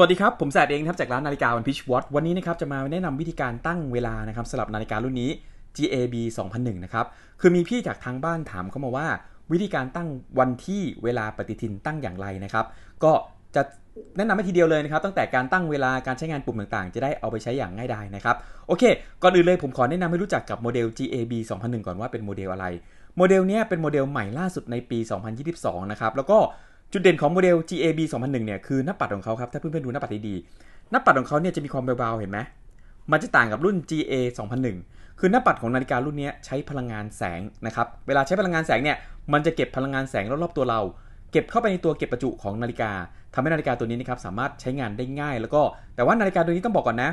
วัสดีครับ ผมแสดเองครับจากร้านนาฬิกาวันพิชวอตวันนี้นะครับจะมาแนะนำวิธีการตั้งเวลานะครับสำหรับนาฬิการุ่นนี้ GAB 2001 นะครับ คือมีพี่จากทางบ้านถามเข้ามาว่า วิธีการตั้งวันที่เวลาปฏิทินตั้งอย่างไรนะครับ ก็จะแนะนำให้ทีเดียวเลยนะครับ ตั้งแต่การตั้งเวลาการใช้งานปุ่มต่างๆ จะได้เอาไปใช้อย่างง่ายดายนะครับ โอเค ก่อนอื่นเลยผมขอแนะนำให้รู้จักกับโมเดล GAB 2001 ก่อนว่าเป็นโมเดลอะไร โมเดลนี้เป็นโมเดลใหม่ล่าสุดในปี 2022 นะครับ แล้วก็ จุดเด่นของโมเดล GAB 2001เนี่ยคือหน้าปัดของเขาครับถ้าเพื่อนๆดูหน้าปัดดีๆหน้าปัดของเขาเนี่ยจะมีความเบาๆเห็นไหมมันจะต่างกับรุ่น GA 2001 คือหน้าปัดของนาฬิการุ่นนี้ใช้พลังงานแสงนะครับเวลาใช้พลังงานแสงเนี่ยมันจะเก็บพลังงานแสงรอบๆตัวเรา เก็บเข้าไปในตัวเก็บประจุของนาฬิกาทำให้นาฬิกาตัวนี้นะครับสามารถใช้งานได้ง่าย แล้วก็แต่ว่านาฬิกาตัวนี้ต้องบอกก่อนนะ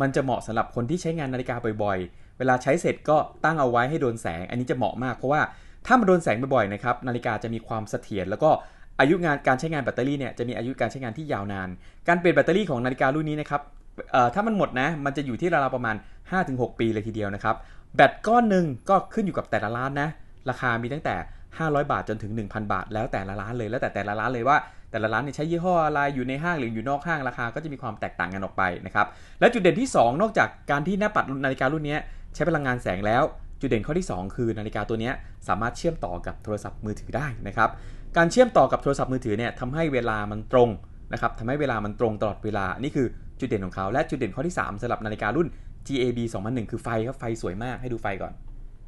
มันจะเหมาะสำหรับคนที่ใช้งานนาฬิกาบ่อยๆ เวลาใช้เสร็จก็ตั้งเอาไว้ให้โดนแสง อันนี้จะเหมาะมากเพราะว่าถ้ามันโดนแสงบ่อยๆนะครับนาฬิกาจะมีความเสถียรแล้วก็ อายุงานการใช้งานแบตเตอรี่เนี่ยจะมีอายุการใช้งานที่ยาวนาน การเปลี่ยนแบตเตอรี่ของนาฬิการุ่นนี้นะครับถ้ามันหมดนะมันจะอยู่ที่ราวๆประมาณ 5-6 ปีเลยทีเดียวนะครับแบตก้อนหนึ่งก็ขึ้นอยู่กับแต่ละร้านนะราคามีตั้งแต่ 500 บาทจนถึง 1,000 บาท แล้วแต่ละร้านเลยแล้วแต่แต่ละร้านเลยว่าแต่ละร้านเนี่ยใช้ยี่ห้ออะไรอยู่ในห้างหรืออยู่นอกห้างราคาก็จะมีความแตกต่างกันออกไปนะครับและจุดเด่นที่ 2 นอกจากการที่หน้าปัดนาฬิการุ่นนี้ใช้พลังงานแสงแล้ว จุดเด่นข้อที่ 2 คือนาฬิกาตัวนี้สามารถเชื่อมต่อกับโทรศัพท์มือถือได้นะครับ การเชื่อมต่อกับโทรศัพท์มือถือเนี่ยทำให้เวลามันตรงนะครับทำให้เวลามันตรงตลอดเวลา นี่คือจุดเด่นของเขาและจุดเด่นข้อที่ 3สำหรับนาฬิการุ่น GAB 2001 คือไฟครับไฟสวยมากให้ดูไฟก่อน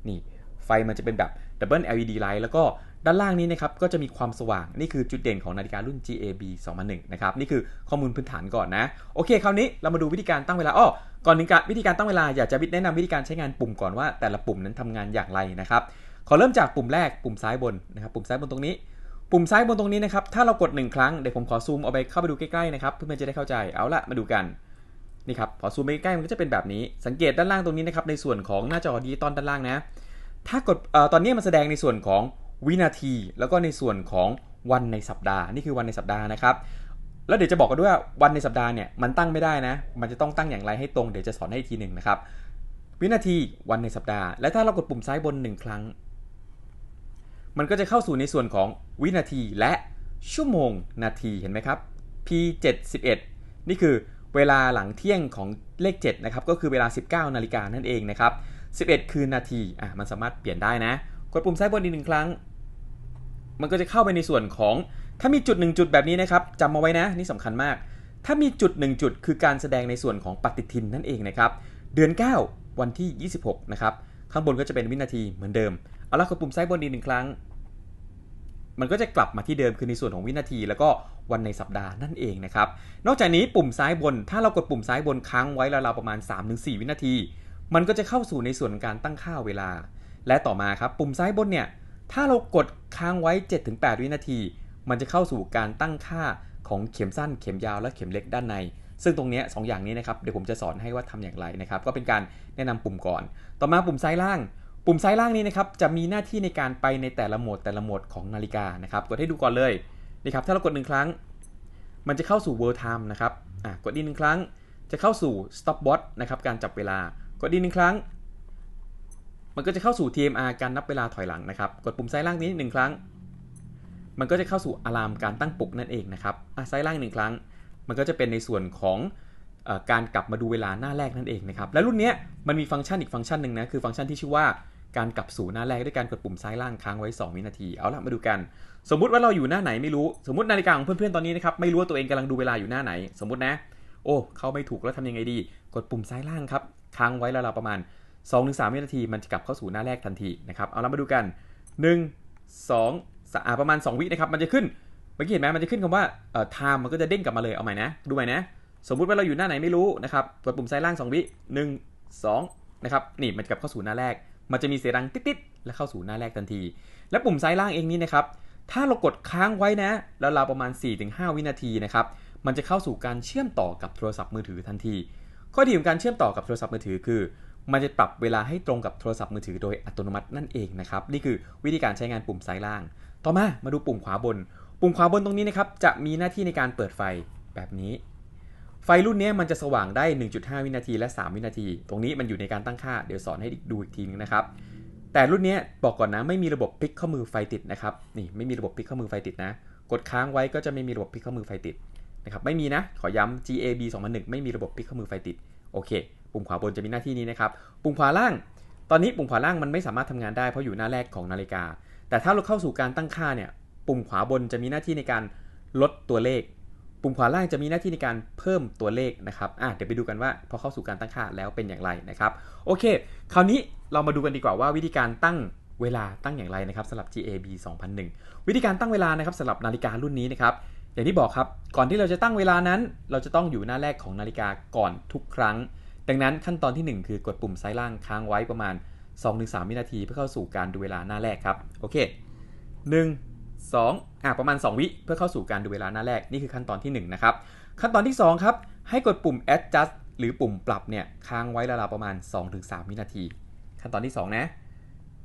นี่ไฟมันจะเป็นแบบ Double LED Light แล้วก็ด้านล่างนี้นะครับก็จะมีความสว่างนี่คือจุดเด่นของนาฬิการุ่น GAB 2001นะครับนี่คือข้อมูลพื้นฐานก่อนนะ โอเค คราวนี้เรามาดูวิธีการตั้งเวลาอ้อก่อนถึงการวิธีการตั้งเวลาอยากจะแนะนำวิธีการใช้งานปุ่มก่อนว่าแต่ละปุ่มนั้นทำงานอย่างไรนะครับขอเริ่มจากปุ่มแรกปุ่มซ้ายบนนะครับปุ่มซ้ายบนตรงนี้ ปุ่มซ้ายบนตรงนี้นะครับ ถ้าเรากด 1 ครั้ง เดี๋ยวผมขอซูมเอาไปเข้าไปดูใกล้ๆนะครับ เพื่อนๆจะได้เข้าใจ เอาละมาดูกัน นี่ครับ พอซูมไปใกล้มันก็จะเป็นแบบนี้ สังเกตด้านล่างตรงนี้นะครับ ในส่วนของหน้าจอดิจิตอลด้านล่างนะ ถ้ากดตอนนี้มันแสดงในส่วนของวินาที แล้วก็ในส่วนของวันในสัปดาห์ นี่คือวันในสัปดาห์นะครับ แล้วเดี๋ยวจะบอกกันด้วยว่าวันในสัปดาห์เนี่ยมันตั้งไม่ได้นะ มันจะต้องตั้งอย่างไรให้ตรง เดี๋ยวจะสอนให้อีกทีหนึ่งนะครับ วินาที วันในสัปดาห์ และถ้าเรากดปุ่มซ้ายบน 1 ครั้ง มันก็จะเข้าสู่ในส่วนของวินาทีและชั่วโมงนาทีเห็นไหมครับ P 7 1 นี่คือเวลาหลังเที่ยงของเลข7นะครับก็คือเวลา 19 นาฬิกานั่นเองนะครับ 11 คือนาทีอะมันสามารถเปลี่ยนได้นะ กดปุ่มซ้ายบนอีกหนึ่งครั้ง มันก็จะเข้าไปในส่วนของถ้ามีจุด 1 จุดแบบนี้นะครับจำมาไว้นะนี่สำคัญมาก ถ้ามีจุด 1 จุดคือการแสดงในส่วนของปฏิทินนั่นเองนะครับเดือน 9 วันที่ 26 นะครับข้างบนก็จะเป็นวินาทีเหมือนเดิม เอาละกดปุ่มซ้ายบนอีกหนึ่งครั้ง มันก็จะกลับมาที่เดิมคือในส่วนของวินาที แล้วก็วันในสัปดาห์นั่นเองนะครับ นอกจากนี้ปุ่มซ้ายบน ถ้าเรากดปุ่มซ้ายบนค้างไว้ราวๆประมาณ 3-4 วินาที มันก็จะเข้าสู่ในส่วนการตั้งค่าเวลา และต่อมาครับปุ่มซ้ายบนเนี่ยถ้าเรากดค้างไว้ 7-8 วินาที มันจะเข้าสู่การตั้งค่าของเข็มสั้นเข็มยาวและเข็มเล็กด้านใน ซึ่งตรงนี้2อย่างนี้นะครับเดี๋ยวผมจะสอนให้ว่าทำอย่างไรนะครับก็เป็นการแนะนำปุ่มก่อน ต่อมาปุ่มซ้ายล่าง ปุ่มซ้ายล่างนี้นะครับจะมีหน้าที่ในการไปในแต่ละโหมดแต่ละโหมดของนาฬิกานะครับกดให้ดูก่อนเลยนี่ครับถ้าเรากดหนึ่งครั้ง มันจะเข้าสู่ world time นะครับอะกดอีกหนึ่งครั้งจะเข้าสู่ stop watch นะครับการจับเวลากดอีกหนึ่งครั้ง มันก็จะเข้าสู่ TMR การนับเวลาถอยหลังนะครับกดปุ่มซ้ายล่างนี้หนึ่งครั้ง มันก็จะเข้าสู่อะลามการตั้งปลุกนั่นเองนะครับอะซ้ายล่างหนึ่งครั้ง มันก็จะเป็นในส่วนของอการกลับมาดูเวลาหน้าแรกนั่นเองนะครับและรุ่นนี้มันมีฟังก์ชันอีกฟังก์ชันหนึ่งนะคือฟังก์ชันที่ชื่อว่า การกลับสู่หน้าแรกด้วยการกดปุ่มซ้ายล่างค้างไว้ 2 วินาที เอาละมาดูกัน สมมุติว่าเราอยู่หน้าไหนไม่รู้ สมมตินาฬิกาของเพื่อนๆตอนนี้นะครับ ไม่รู้ว่าตัวเองกำลังดูเวลาอยู่หน้าไหน สมมตินะ โอ้ เข้าไม่ถูกแล้วทำยังไงดี กดปุ่มซ้ายล่างครับ ค้างไว้แล้วเราประมาณ 2-3 วินาที มันจะกลับเข้าสู่หน้าแรกทันทีนะครับ เอาละมาดูกัน 1 2 3ประมาณ 2 วินะครับ มันจะขึ้น เมื่อกี้เห็นไหมมันจะขึ้นคำว่าเอ่อ time มันก็จะเด้งกลับมาเลย เอาใหม่นะ ดูใหม่นะ สมมุติว่าเราอยู่หน้าไหนไม่รู้นะครับ กดปุ่มซ้ายล่าง 2 วิ 1 2 นะครับ นี่มันกลับเข้าสู่หน้าแรก มันจะมีเสียงดังติ๊ดๆและเข้าสู่หน้าแรกทันที และปุ่มซ้ายล่างเองนี้นะครับ ถ้าเรากดค้างไว้นะแล้วราประมาณ 4-5 วินาทีนะครับ มันจะเข้าสู่การเชื่อมต่อกับโทรศัพท์มือถือทันที ข้อดีของการเชื่อมต่อกับโทรศัพท์มือถือคือ มันจะปรับเวลาให้ตรงกับโทรศัพท์มือถือโดยอัตโนมัตินั่นเองนะครับ นี่คือวิธีการใช้งานปุ่มซ้ายล่าง ต่อมา มาดูปุ่มขวาบน ปุ่มขวาบนตรงนี้นะครับ จะมีหน้าที่ในการเปิดไฟแบบนี้ ไฟรุ่นนี้มันจะสว่างได้ 1.5 วินาทีและ 3 วินาที ตรงนี้มันอยู่ในการตั้งค่า เดี๋ยวสอนให้ดูอีกทีนึงนะครับ แต่รุ่นนี้บอกก่อนนะไม่มีระบบพลิกข้อมือไฟติดนะครับ นี่ไม่มีระบบพลิกข้อมือไฟติดนะ กดค้างไว้ก็จะไม่มีระบบพลิกข้อมือไฟติดนะครับ ไม่มีนะ ขอย้ำ GAB 2001 ไม่มีระบบพลิกข้อมือไฟติด โอเค ปุ่มขวาบนจะมีหน้าที่นี้นะครับ ปุ่มขวาล่าง ตอนนี้ปุ่มขวาล่างมันไม่สามารถทำงานได้เพราะอยู่หน้าแรกของนาฬิกา แต่ถ้าเราเข้าสู่การตั้งค่าเนี่ย ปุ่มขวาบนจะมีหน้าที่ในการลดตัวเลข ปุ่มขวาล่างจะมีหน้าที่ในการเพิ่มตัวเลขนะครับอะเดี๋ยวไปดูกันว่าพอเข้าสู่การตั้งค่าแล้วเป็นอย่างไรนะครับ โอเค คราวนี้เรามาดูกันดีกว่าว่าวิธีการตั้งเวลาตั้งอย่างไรนะครับสำหรับ GAB 2001 วิธีการตั้งเวลานะครับสำหรับนาฬิการุ่นนี้นะครับอย่างที่บอกครับ ก่อนที่เราจะตั้งเวลานั้น เราจะต้องอยู่หน้าแรกของนาฬิกาก่อนทุกครั้ง ดังนั้นขั้นตอนที่ 1 คือกดปุ่มซ้ายล่างค้างไว้ประมาณ 2-3 วินาทีเพื่อเข้าสู่การดูเวลาหน้าแรกครับ โอเค 1 2อะประมาณ 2 วิเพื่อเข้าสู่การดูเวลาหน้าแรกนี่คือขั้นตอนที่1นะครับขั้นตอนที่2ครับให้กดปุ่ม adjust หรือปุ่มปรับเนี่ยค้างไว้ราวๆประมาณ 2-3 วินาที ขั้นตอนที่ 2 นะ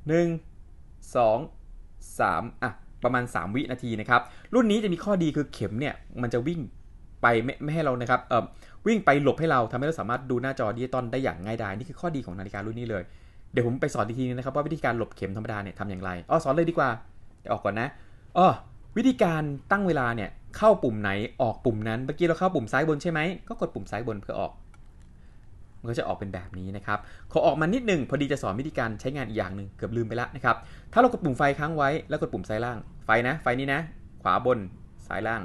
1 2 3อะประมาณ 3 วินาทีนะครับรุ่นนี้จะมีข้อดีคือเข็มเนี่ยมันจะวิ่งไปไม่ไม่ให้เรานะครับเอ่อวิ่งไปหลบให้เราทำให้เราสามารถดูหน้าจอดิจิตอลได้อย่างง่ายดายนี่คือข้อดีของนาฬิการุ่นนี้เลยเดี๋ยวผมไปสอนอีกทีนึงนะครับว่าวิธีการหลบเข็มธรรมดาเนี่ยทำอย่างไรอ๋อสอนเลยดีกว่าเดี๋ยวออกก่อนนะ อ๋อวิธีการตั้งเวลาเนี่ยเข้าปุ่มไหนออกปุ่มนั้น เมื่อกี้เราเข้าปุ่มซ้ายบนใช่ไหมก็กดปุ่มซ้ายบนเพื่อออกมันก็จะออกเป็นแบบนี้นะครับ ขอออกมานิดหนึ่งพอดีจะสอนวิธีการใช้งานอีกอย่างหนึ่งเกือบลืมไปแล้วนะครับ ถ้าเรากดปุ่มไฟค้างไว้แล้วกดปุ่มซ้ายล่าง ไฟนะ ไฟนี้นะ ขวาบน ซ้ายล่าง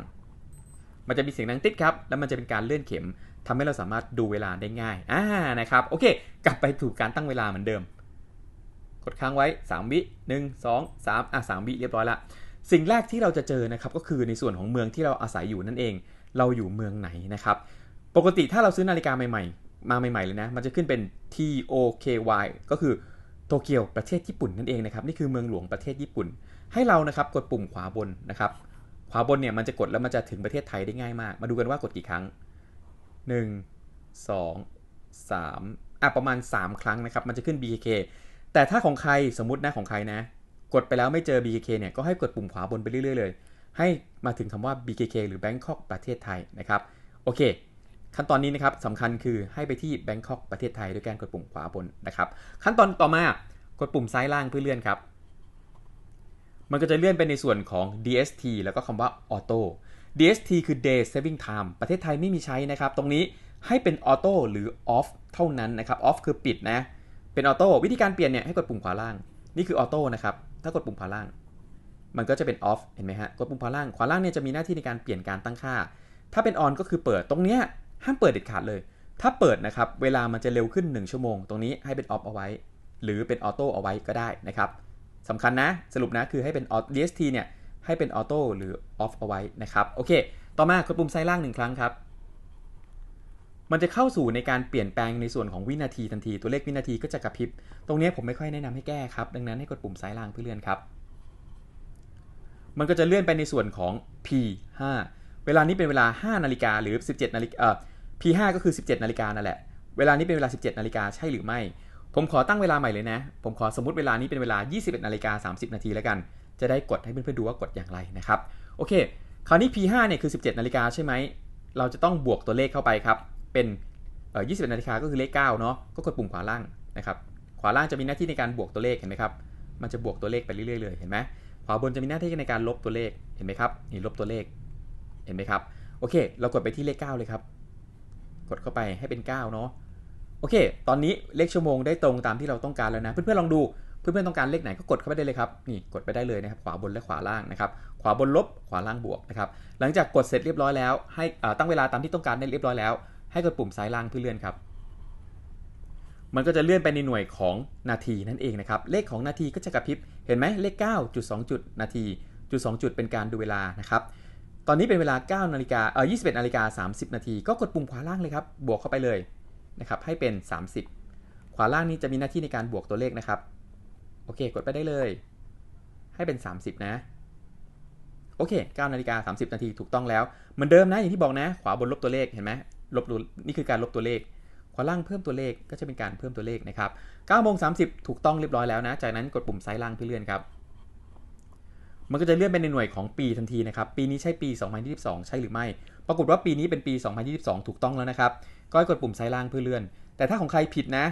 มันจะมีเสียงดังติดครับ แล้วมันจะเป็นการเลื่อนเข็มทำให้เราสามารถดูเวลาได้ง่าย อ่า นะครับ โอเค กลับไปถูกการตั้งเวลาเหมือนเดิม กดค้างไว้ 3 วิ 1 2 3 อะ3วิเรียบร้อยละ สิ่งแรกที่เราจะเจอนะครับก็คือในส่วนของเมืองที่เราอาศัยอยู่นั่นเอง เราอยู่เมืองไหนนะครับ ปกติถ้าเราซื้อนาฬิกาใหม่ ๆ มาใหม่ ๆ เลยนะ มันจะขึ้นเป็น TOKY ก็คือโตเกียวประเทศญี่ปุ่นนั่นเองนะครับ นี่คือเมืองหลวงประเทศญี่ปุ่น ให้เรานะครับกดปุ่มขวาบนนะครับขวาบนเนี่ยมันจะกดแล้วมันจะถึงประเทศไทยได้ง่ายมาก มาดูกันว่ากดกี่ครั้ง 1 2 3อะประมาณ 3 ครั้งนะครับ มันจะขึ้น BKK แต่ถ้าของใครสมมตินะของใครนะ กดไปแล้วไม่เจอ BKK เนี่ยก็ให้กดปุ่มขวาบนไปเรื่อยๆเลย ให้มาถึงคำว่า BKK หรือ Bangkok ประเทศไทยนะครับโอเค ขั้นตอนนี้นะครับสำคัญคือให้ไปที่ Bangkok ประเทศไทย ด้วยการกดปุ่มขวาบนนะครับ ขั้นตอนต่อมากดปุ่มซ้ายล่างเพื่อเลื่อนครับ มันก็จะเลื่อนไปในส่วนของ DST แล้วก็คำว่า Auto DST คือ Day Saving Time ประเทศไทยไม่มีใช้นะครับ ตรงนี้ให้เป็น Auto หรือ Off เท่านั้นนะครับ Off คือปิดนะ เป็น Auto วิธีการเปลี่ยนเนี่ยให้กดปุ่มขวาล่าง นี่คือ Auto นะครับ ถ้ากดปุ่มขวาล่าง มันก็จะเป็น Off เห็นไหมฮะ กดปุ่มขวาล่าง ขวาล่างเนี่ยจะมีหน้าที่ในการเปลี่ยนการตั้งค่า ถ้าเป็น On ก็คือเปิด ตรงเนี้ยห้ามเปิดเด็ดขาดเลย ถ้าเปิดนะครับ เวลามันจะเร็วขึ้น 1 ชั่วโมง ตรงนี้ให้เป็น Off เอาไว้ หรือเป็น Auto เอาไว้ก็ได้นะครับสำคัญนะ สรุปนะคือให้เป็น DST เนี่ยให้เป็น Auto หรือ Off เอาไว้นะครับ โอเค ต่อมากดปุ่มซ้ายล่างหนึ่งครั้งครับ มันจะเข้าสู่ในการเปลี่ยนแปลงในส่วนของวินาทีทันที ตัวเลขวินาทีก็จะกระพริบ ตรงนี้ผมไม่ค่อยแนะนำให้แก้ครับ ดังนั้นให้กดปุ่มซ้ายล่างเพื่อเลื่อนครับ มันก็จะเลื่อนไปในส่วนของ P5 เวลานี้เป็นเวลา 5 นาฬิกาหรือ 17 นาฬิกาเอ่อ P5 ก็คือ 17 นาฬิกานั่นแหละ เวลานี้เป็นเวลา 17 นาฬิกาใช่หรือไม่ ผมขอตั้งเวลาใหม่เลยนะ ผมขอสมมติเวลานี้เป็นเวลา 21 นาฬิกา 30 นาทีแล้วกัน จะได้กดให้เพื่อนๆดูว่ากดอย่างไรนะครับ โอเค คราวนี้ P5 เนี่ยคือ 17 นาฬิกาใช่ไหม เราจะต้องบวกตัวเลขเข้าไปครับ เป็นเอ่อ21นาฬิกาก็คือเลข9เนาะก็กดปุ่มขวาล่างนะครับขวาล่างจะมีหน้าที่ในการบวกตัวเลขเห็นไหมครับมันจะบวกตัวเลขไปเรื่อยๆเลยเห็นไหมขวาบนจะมีหน้าที่ในการลบตัวเลขเห็นไหมครับนี่ลบตัวเลขเห็นไหมครับโอเค เรากดไปที่เลข 9 เลยครับ กดเข้าไปให้เป็น 9 เนาะโอเค ตอนนี้เลขชั่วโมงได้ตรงตามที่เราต้องการแล้วนะ เพื่อนๆลองดู เพื่อนๆต้องการเลขไหนก็กดเข้าไปได้เลยครับ นี่กดไปได้เลยนะครับ ขวาบนและขวาล่างนะครับ ขวาบนลบ ขวาล่างบวกนะครับ หลังจากกดเสร็จเรียบร้อยแล้ว ให้ตั้งเวลาตามที่ต้องการได้เรียบร้อยแล้ว ให้กดปุ่มซ้ายล่างเพื่อเลื่อนครับ มันก็จะเลื่อนไปในหน่วยของนาทีนั่นเองนะครับ เลขของนาทีก็จะกระพริบ เห็นไหมเลข9จุด2จุดนาทีจุด2จุดเป็นการดูเวลานะครับ ตอนนี้เป็นเวลา9นาฬิกาเออ21นาฬิกา30 นาที ก็กดปุ่มขวาล่างเลยครับ บวกเข้าไปเลยนะครับให้เป็น 30 ขวาล่างนี้จะมีหน้าที่ในการบวกตัวเลขนะครับ โอเค กดไปได้เลย ให้เป็น 30 นะโอเค9นาฬิกา30 นาทีถูกต้องแล้ว เหมือนเดิมนะ อย่างที่บอกนะ ขวาบนลบตัวเลข เห็นไหม ลบนี่คือการลบตัวเลขขวาล่างเพิ่มตัวเลขก็จะเป็นการเพิ่มตัวเลขนะครับ9โมง30 ถูกต้องเรียบร้อยแล้วนะ จากนั้นกดปุ่มซ้ายล่างเพื่อเลื่อนครับ มันก็จะเลื่อนไปในหน่วยของปีทันทีนะครับ ปีนี้ใช่ปี 2022 ใช่หรือไม่ ปรากฏว่าปีนี้เป็นปี 2022 ถูกต้องแล้วนะครับ ก็กดปุ่มซ้ายล่างเพื่อเลื่อน แต่ถ้าของใครผิดนะ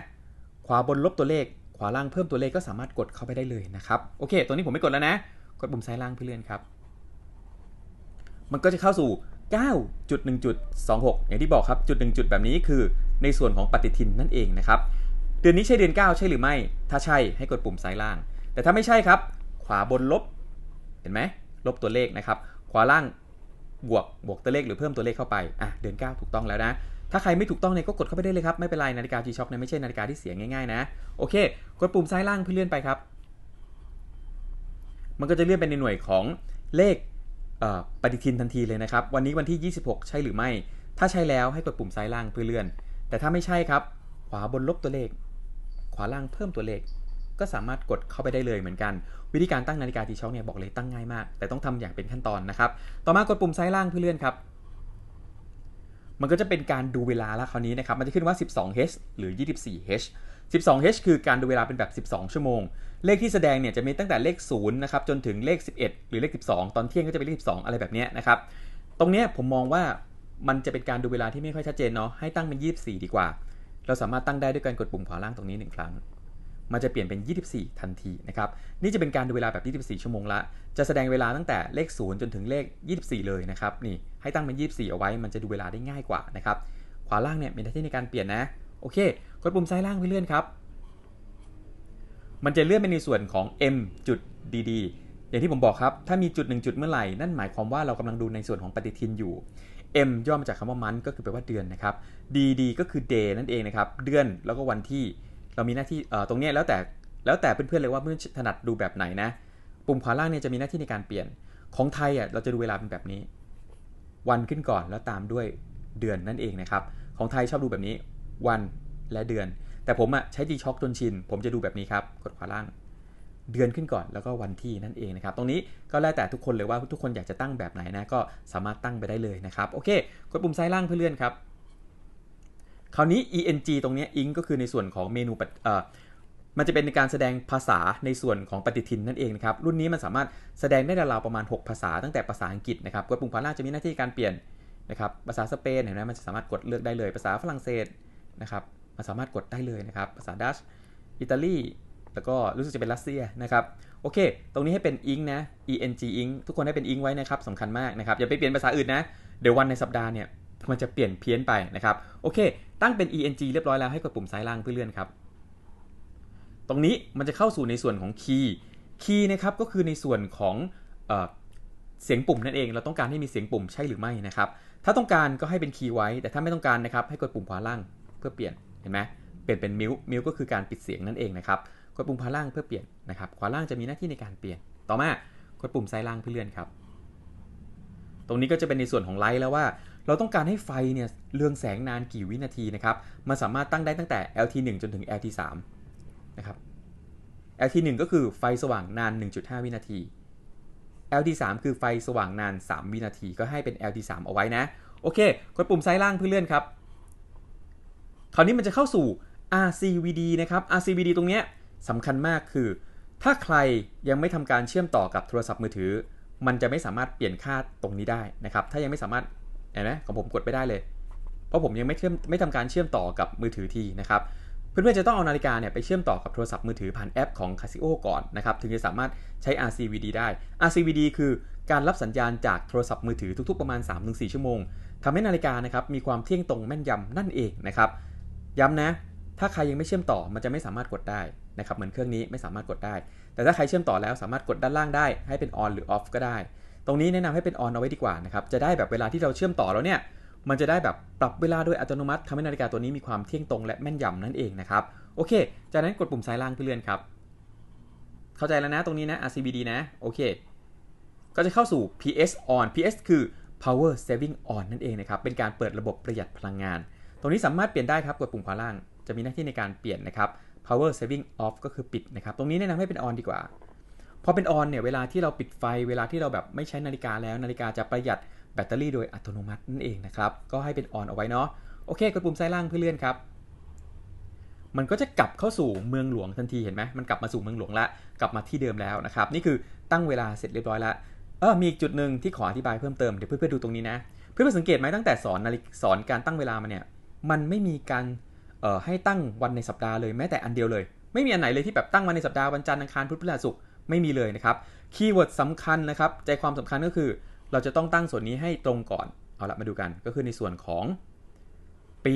ขวาบนลบตัวเลข ขวาล่างเพิ่มตัวเลขก็สามารถกดเข้าไปได้เลยนะครับ โอเค ตัวนี้ผมไม่กดแล้วนะ กดปุ่มซ้ายล่างเพื่อเลื่อนครับ มันก็จะเข้าสู่ 9.1.26 อย่างที่บอกครับจุด1จุดแบบนี้คือในส่วนของปฏิทินนั่นเองนะครับเดือนนี้ใช่เดือน 9 ใช่หรือไม่ ถ้าใช่ให้กดปุ่มซ้ายล่าง แต่ถ้าไม่ใช่ครับ ขวาบนลบ เห็นไหมลบตัวเลขนะครับ ขวาล่างบวกบวกตัวเลขหรือเพิ่มตัวเลขเข้าไปอะเดือน 9 ถูกต้องแล้วนะ ถ้าใครไม่ถูกต้องเนี่ยก็กดเข้าไปได้เลยครับ ไม่เป็นไรนาฬิกา G-Shock เนี่ยไม่ใช่นาฬิกาที่เสียง่ายๆนะโอเค กดปุ่มซ้ายล่างเพื่อเลื่อนไปครับ มันก็จะเลื่อนไปในหน่วยของเลข ปฏิทินทันทีเลยนะครับ วันนี้วันที่ 26 ใช่หรือไม่ ถ้าใช่แล้วให้กดปุ่มซ้ายล่างเพื่อเลื่อน แต่ถ้าไม่ใช่ครับ ขวาบนลบตัวเลข ขวาล่างเพิ่มตัวเลข ก็สามารถกดเข้าไปได้เลยเหมือนกัน วิธีการตั้งนาฬิกาทีช็อคเนี่ยบอกเลยตั้งง่ายมาก แต่ต้องทำอย่างเป็นขั้นตอนนะครับ ต่อมากดปุ่มซ้ายล่างเพื่อเลื่อนครับ มันก็จะเป็นการดูเวลาแล้วคราวนี้นะครับ มันจะขึ้นว่า 12h หรือ 24h 12h คือการดูเวลาเป็นแบบ 12 ชั่วโมง เลขที่แสดงเนี่ยจะมีตั้งแต่เลข0นะครับจนถึงเลข 11 หรือเลข 12 ตอนเที่ยงก็จะเป็นเลข 12 อะไรแบบนี้นะครับ ตรงนี้ผมมองว่ามันจะเป็นการดูเวลาที่ไม่ค่อยชัดเจนเนาะ ให้ตั้งเป็น 24 ดีกว่า เราสามารถตั้งได้ด้วยการกดปุ่มขวาล่างตรงนี้ 1 ครั้ง มันจะเปลี่ยนเป็น 24 ทันทีนะครับนี่จะเป็นการดูเวลาแบบ 24 ชั่วโมงละจะแสดงเวลาตั้งแต่เลข 0 จนถึงเลข 24 เลยนะครับนี่ให้ตั้งเป็น 24 เอาไว้ มันจะดูเวลาได้ง่ายกว่านะครับขวาล่างเนี่ยมีหน้าที่ในการเปลี่ยนนะโอเคกดปุ่มซ้ายล่างเพื่อเลื่อนครับ มันจะเลื่อนไปในส่วนของ m จุด dd อย่างที่ผมบอกครับ ถ้ามีจุด1จุดเมื่อไหร่ นั่นหมายความว่าเรากำลังดูในส่วนของปฏิทินอยู่ m ย่อมาจากคำว่ามันก็คือแปลว่าเดือนนะครับ dd ก็คือ day นั่นเองนะครับ เดือนแล้วก็วันที่ เรามีหน้าที่ตรงนี้แล้วแต่แล้วแต่เพื่อนๆเลยว่าเพื่อนถนัดดูแบบไหนนะปุ่มขวาล่างเนี่ยจะมีหน้าที่ในการเปลี่ยนของไทยอะเราจะดูเวลาเป็นแบบนี้ วันขึ้นก่อนแล้วตามด้วยเดือนนั่นเองนะครับของไทยชอบดูแบบนี้วันและเดือน แต่ผมอะใช้ G-Shock จนชิน ผมจะดูแบบนี้ครับกดขวาล่าง เดือนขึ้นก่อนแล้วก็วันที่นั่นเองนะครับ ตรงนี้ก็แล้วแต่ทุกคนเลยว่าทุกคนอยากจะตั้งแบบไหนนะก็สามารถตั้งไปได้เลยนะครับโอเค กดปุ่มซ้ายล่างเพื่อเลื่อนครับ คราวนี้ eng ตรงนี้ ing ก็คือในส่วนของเมนูเอ่อมันจะเป็นในการแสดงภาษาในส่วนของปฏิทินนั่นเองนะครับ รุ่นนี้มันสามารถแสดงได้ราวประมาณ 6 ภาษาตั้งแต่ภาษาอังกฤษนะครับกดปุ่มขวาล่างจะมีหน้าที่การเปลี่ยนนะครับ ภาษาสเปนเห็นไหมมันจะสามารถกดเลือกได้เลย ภาษาฝรั่งเศสนะครับ มันสามารถกดได้เลยนะครับ ภาษาดัช อิตาลี แล้วก็รู้สึกจะเป็นรัสเซียนะครับ โอเค ตรงนี้ให้เป็นอิงนะ eng อิงทุกคนให้เป็นอิงไว้นะครับสำคัญมากนะครับ อย่าไปเปลี่ยนภาษาอื่นนะ เดี๋ยววันในสัปดาห์เนี่ย มันจะเปลี่ยนเพี้ยนไปนะครับ โอเค ตั้งเป็น eng เรียบร้อยแล้วให้กดปุ่มซ้ายล่างเพื่อเลื่อนครับ ตรงนี้มันจะเข้าสู่ในส่วนของคีย์คีย์นะครับก็คือในส่วนของเเสียงปุ่มนั่นเอง เราต้องการให้มีเสียงปุ่มใช่หรือไม่นะครับ ถ้าต้องการก็ให้เป็นคีย์ไว้ แต่ถ้าไม่ต้องการนะครับให้กดปุ่มขวาล่างเพื่อเปลี่ยนเห็นไหมเปลี่ยนเป็นมิวมิวก็คือการปิดเสียงนั่นเองนะครับกดปุ่มขวาล่างเพื่อเปลี่ยนนะครับขวาล่างจะมีหน้าที่ในการเปลี่ยน ต่อมากดปุ่มซ้ายล่างเพื่อเลื่อนครับ ตรงนี้ก็จะเป็นในส่วนของไลท์แล้วว่า เราต้องการให้ไฟเนี่ยเรืองแสงนานกี่วินาทีนะครับ มันสามารถตั้งได้ตั้งแต่ LT1 จนถึง LT3 นะครับ LT1 ก็คือไฟสว่างนาน 1.5 วินาที LT3 คือไฟสว่างนาน 3 วินาที ก็ให้เป็น LT3 เอาไว้นะ โอเค กดปุ่มซ้ายล่างเพื่อเลื่อนครับ คราวนี้มันจะเข้าสู่ RCVD นะครับ RCVD ตรงนี้สำคัญมากคือ ถ้าใครยังไม่ทำการเชื่อมต่อกับโทรศัพท์มือถือ มันจะไม่สามารถเปลี่ยนค่าตรงนี้ได้นะครับ ถ้ายังไม่สามารถ เห็นไหมของผมกดไปได้เลย เพราะผมยังไม่เชื่อมไม่ทำการเชื่อมต่อกับมือถือทีนะครับเพื่อนๆจะต้องเอานาฬิกาเนี่ยไปเชื่อมต่อกับโทรศัพท์มือถือผ่านแอปของ Casio ก่อนนะครับถึงจะสามารถใช้ RCVD ได้ RCVD คือการรับสัญญาณจากโทรศัพท์มือถือทุกๆประมาณ 3-4 ชั่วโมงทำให้นาฬิกานะครับมีความเที่ยงตรงแม่นยำนั่นเองนะครับย้ำนะ ถ้าใครยังไม่เชื่อมต่อมันจะไม่สามารถกดได้นะครับเหมือนเครื่องนี้ไม่สามารถกดได้ แต่ถ้าใครเชื่อมต่อแล้วสามารถกดด้านล่างได้ ให้เป็น on หรือ off ก็ได้ ตรงนี้แนะนำให้เป็น on เอาไว้ดีกว่านะครับ จะได้แบบเวลาที่เราเชื่อมต่อแล้วเนี่ย มันจะได้แบบปรับเวลาโดยอัตโนมัติทำให้นาฬิกาตัวนี้มีความเที่ยงตรงและแม่นยำนั่นเองนะครับ โอเค จากนั้นกดปุ่มซ้ายล่างเพื่อเลื่อนครับ เข้าใจแล้วนะตรงนี้นะ RCBD นะ โอเค ก็จะเข้าสู่ PS on PS คือ power saving on นั่นเองนะครับ เป็นการเปิดระบบประหยัดพลังงาน ตรงนี้สามารถเปลี่ยนได้ครับ กดปุ่มขวาล่าง จะมีหน้าที่ในการเปลี่ยนนะครับ power saving off ก็คือปิดนะครับ ตรงนี้แนะนำให้เป็น on ดีกว่า พอเป็น on เนี่ยเวลาที่เราปิดไฟเวลาที่เราแบบไม่ใช้นาฬิกาแล้วนาฬิกาจะประหยัดแบตเตอรี่โดยอัตโนมัตินั่นเองนะครับ ก็ให้เป็น on เอาไว้เนาะโอเค กดปุ่มซ้ายล่างเพื่อเลื่อนครับ มันก็จะกลับเข้าสู่เมืองหลวงทันทีเห็นไหมมันกลับมาสู่เมืองหลวงละกลับมาที่เดิมแล้วนะครับ นี่คือตั้งเวลาเสร็จเรียบร้อยแล้วเออมีอีกจุดหนึ่งที่ขออธิบายเพิ่มเติมเดี๋ยวเพื่อนๆดูตรงนี้นะเพื่อนๆสังเกตไหมตั้งแต่สอนนาฬิกสอนการตั้งเวลามาเนี่ยมันไม่มีการให้ตั้งวันในสัปดาห์เลยแม้แต่อันเดียวเลย ไม่มีอันไหนเลยที่แบบตั้งวันในสัปดาห์วันจันทร์อังคารพุธพฤหัสศุกร์ ไม่มีเลยนะครับคีย์เวิร์ดสำคัญนะครับ ใจความสำคัญก็คือ เราจะต้องตั้งส่วนนี้ให้ตรงก่อน เอาละมาดูกันก็คือในส่วนของปี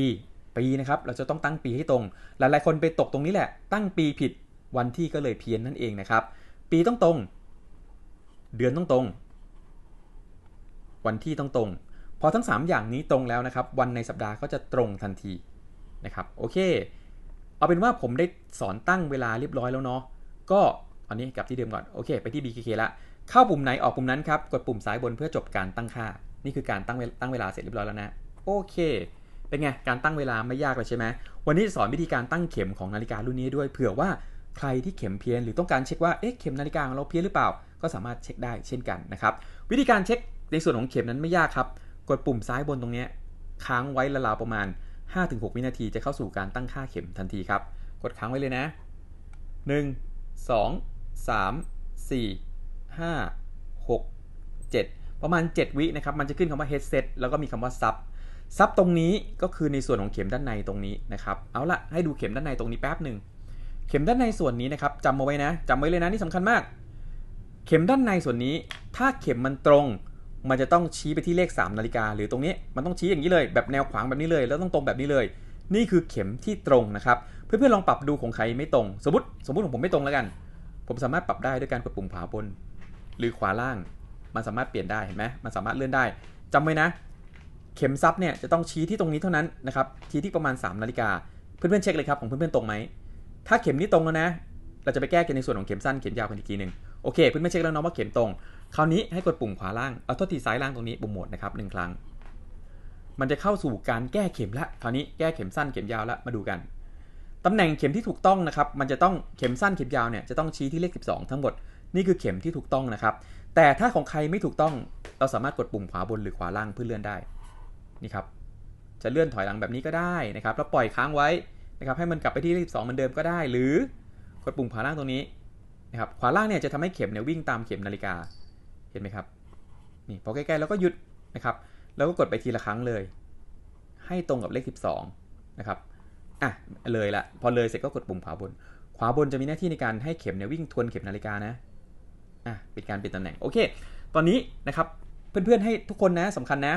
ปีนะครับ เราจะต้องตั้งปีให้ตรง หลายๆ คนไปตกตรงนี้แหละ ตั้งปีผิดวันที่ก็เลยเพี้ยนนั่นเองนะครับ ปีต้องตรง เดือนต้องตรง วันที่ต้องตรง พอทั้ง 3 อย่างนี้ตรงแล้วนะครับ วันในสัปดาห์ก็จะตรงทันทีนะครับ โอเค เอาเป็นว่าผมได้สอนตั้งเวลาเรียบร้อยแล้วเนาะ ก็ อันนี้กลับที่เดิมก่อน โอเค ไปที่ BKK ละ เข้าปุ่มไหนออกปุ่มนั้นครับ กดปุ่มซ้ายบนเพื่อจบการตั้งค่า นี่คือการตั้งเวลตั้งเวลาเสร็จเรียบร้อยแล้วนะ โอเค เป็นไง การตั้งเวลาไม่ยากเลยใช่ไหม วันนี้จะสอนวิธีการตั้งเข็มของนาฬิการุ่นนี้ด้วย เผื่อว่าใครที่เข็มเพี้ยนหรือต้องการเช็คว่า เอ๊ะ เข็มนาฬิกาของเราเพี้ยนหรือเปล่า ก็สามารถเช็คได้เช่นกันนะครับ วิธีการเช็คในส่วนของเข็มนั้นไม่ยากครับ กดปุ่มซ้ายบนตรงนี้ค้างไว้ราวๆประมาณ 5-6 วินาทีจะเข้าสู่การตั้งค่าเข็มทันทีครับ กดค้างไว้เลยนะ 1 2 3 4 5 6 7ประมาณ 7 วินะครับ มันจะขึ้นคำว่า headset แล้วก็มีคำว่าซับซับตรงนี้ก็คือในส่วนของเข็มด้านในตรงนี้นะครับ เอาละให้ดูเข็มด้านในตรงนี้แป๊บหนึ่ง เข็มด้านในส่วนนี้นะครับจำเอาไว้นะจำไว้เลยนะนี่สำคัญมาก เข็มด้านในส่วนนี้ ถ้าเข็มมันตรง มันจะต้องชี้ไปที่เลข 3 นาฬิกา หรือตรงนี้มันต้องชี้อย่างนี้เลย แบบแนวขวางแบบนี้เลย แล้วต้องตรงแบบนี้เลย นี่คือเข็มที่ตรงนะครับ เพื่อนๆลองปรับดูของใครไม่ตรง สมมติสมมติของผมไม่ตรงแล้วกัน ผมสามารถปรับได้ด้วยการกดปุ่มขวาบน หรือขวาล่าง มันสามารถเปลี่ยนได้เห็นไหมมันสามารถเลื่อนได้จำไว้นะ เข็มซับเนี่ยจะต้องชี้ที่ตรงนี้เท่านั้นนะครับ ชี้ที่ประมาณ3นาฬิกา เพื่อนๆเช็คเลยครับของเพื่อนๆตรงไหม ถ้าเข็มนี้ตรงแล้วนะ เราจะไปแก้กันในส่วนของเข็มสั้นเข็มยาวกันอีกทีหนึ่งโอเค เพื่อนๆเช็คแล้วเนาะว่าเข็มตรง คราวนี้ให้กดปุ่มขวาล่าง เอาโทษทีซ้ายล่างตรงนี้ปุ่มโหมดนะครับหนึ่งครั้ง มันจะเข้าสู่การแก้เข็มละ คราวนี้แก้เข็มสั้นเข็มยาวละ มาดูกัน ตำแหน่งเข็มที่ถูกต้องนะครับ มันจะต้องเข็มสั้นเข็มยาวเนี่ยจะต้องชี้ที่เลข 12 ทั้งหมด นี่คือเข็มที่ถูกต้องนะครับ แต่ถ้าของใครไม่ถูกต้อง เราสามารถกดปุ่มขวาบนหรือขวาล่างเพื่อเลื่อนได้ นี่ครับ จะเลื่อนถอยหลังแบบนี้ก็ได้นะครับ แล้วปล่อยค้างไว้นะครับ ให้มันกลับไปที่เลข 12 เหมือนเดิมก็ได้ หรือกดปุ่มขวาล่างตรงนี้นะครับ ขวาล่างเนี่ยจะทำให้เข็มเนี่ยวิ่งตามเข็มนาฬิกา เห็นไหมครับ นี่พอใกล้ๆแล้วก็หยุดนะครับ แล้วก็กดไปทีละครั้งเลย ให้ตรงกับเลข 12 นะครับ อะเลยละพอเลยเสร็จก็กดปุ่มขวาบน ขวาบนจะมีหน้าที่ในการให้เข็มเนี่ยวิ่งทวนเข็มนาฬิกานะอะเป็นการเปลี่ยนตำแหน่งโอเค ตอนนี้นะครับเพื่อนๆให้ทุกคนนะสำคัญนะ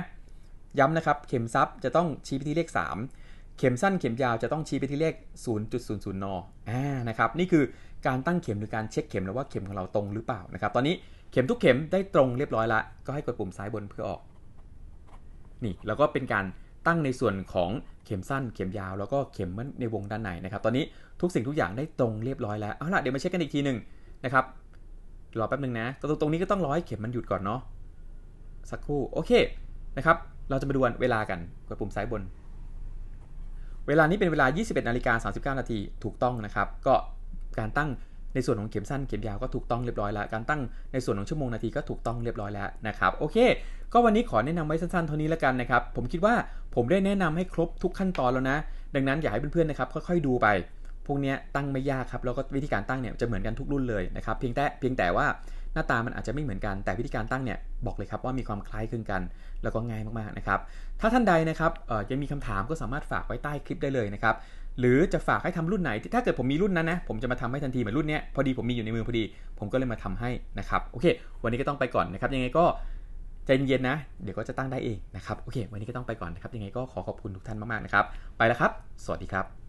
ย้ำนะครับ เข็มซับจะต้องชี้ไปที่เลข 3 เข็มสั้นเข็มยาวจะต้องชี้ไปที่เลข 0.00นอ่านะครับนี่คือการตั้งเข็มหรือการเช็คเข็มแล้วว่าเข็มของเราตรงหรือเปล่านะครับ ตอนนี้เข็มทุกเข็มได้ตรงเรียบร้อยละก็ให้กดปุ่มซ้ายบนเพื่อออก นี่แล้วก็เป็นการ ตั้งในส่วนของเข็มสั้นเข็มยาวแล้วก็เข็มในวงด้านในนะครับ ตอนนี้ทุกสิ่งทุกอย่างได้ตรงเรียบร้อยแล้ว เอาล่ะเดี๋ยวมาเช็คกันอีกทีหนึ่งนะครับรอแป๊บนึงนะตรงตรงนี้ก็ต้องรอให้เข็มมันหยุดก่อนเนาะสักครู่โอเคนะครับ เราจะมาดูเวลากันกดปุ่มซ้ายบน เวลานี้เป็นเวลา 21นาฬิกา39 นาทีถูกต้องนะครับ ก็การตั้งในส่วนของเข็มสั้นเข็มยาวก็ถูกต้องเรียบร้อยแล้ว การตั้งในส่วนของชั่วโมงนาทีก็ถูกต้องเรียบร้อยแล้วนะครับ โอเค ก็วันนี้ขอแนะนำไว้สั้นๆเท่านี้แล้วกันนะครับ ผมคิดว่า ผมได้แนะนำให้ครบทุกขั้นตอนแล้วนะ ดังนั้นอยากให้เพื่อนๆนะครับค่อยๆดูไป พวกนี้ตั้งไม่ยากครับแล้วก็วิธีการตั้งเนี่ยจะเหมือนกันทุกรุ่นเลยนะครับเพียงแต่เพียงแต่ว่าหน้าตามันอาจจะไม่เหมือนกันแต่วิธีการตั้งเนี่ยบอกเลยครับว่ามีความคล้ายคลึงกัน แล้วก็ง่ายมากๆนะครับถ้าท่านใดนะครับยังมีคำถามก็สามารถฝากไว้ใต้คลิปได้เลยนะครับหรือจะฝากให้ทำรุ่นไหน ถ้าเกิดผมมีรุ่นนั้นนะผมจะมาทำให้ทันทีเหมือนรุ่นนี้พอดีผมมีอยู่ในมือพอดี ผมก็เลยมาทำให้นะครับโอเค วันนี้ก็ต้องไปก่อนนะครับยังไงก็ ใจเย็นๆนะ เดี๋ยวก็จะตั้งได้เองนะครับ โอเค วันนี้ก็ต้องไปก่อนนะครับ ยังไงก็ขอขอบคุณทุกท่านมากๆนะครับ ไปแล้วครับ สวัสดีครับ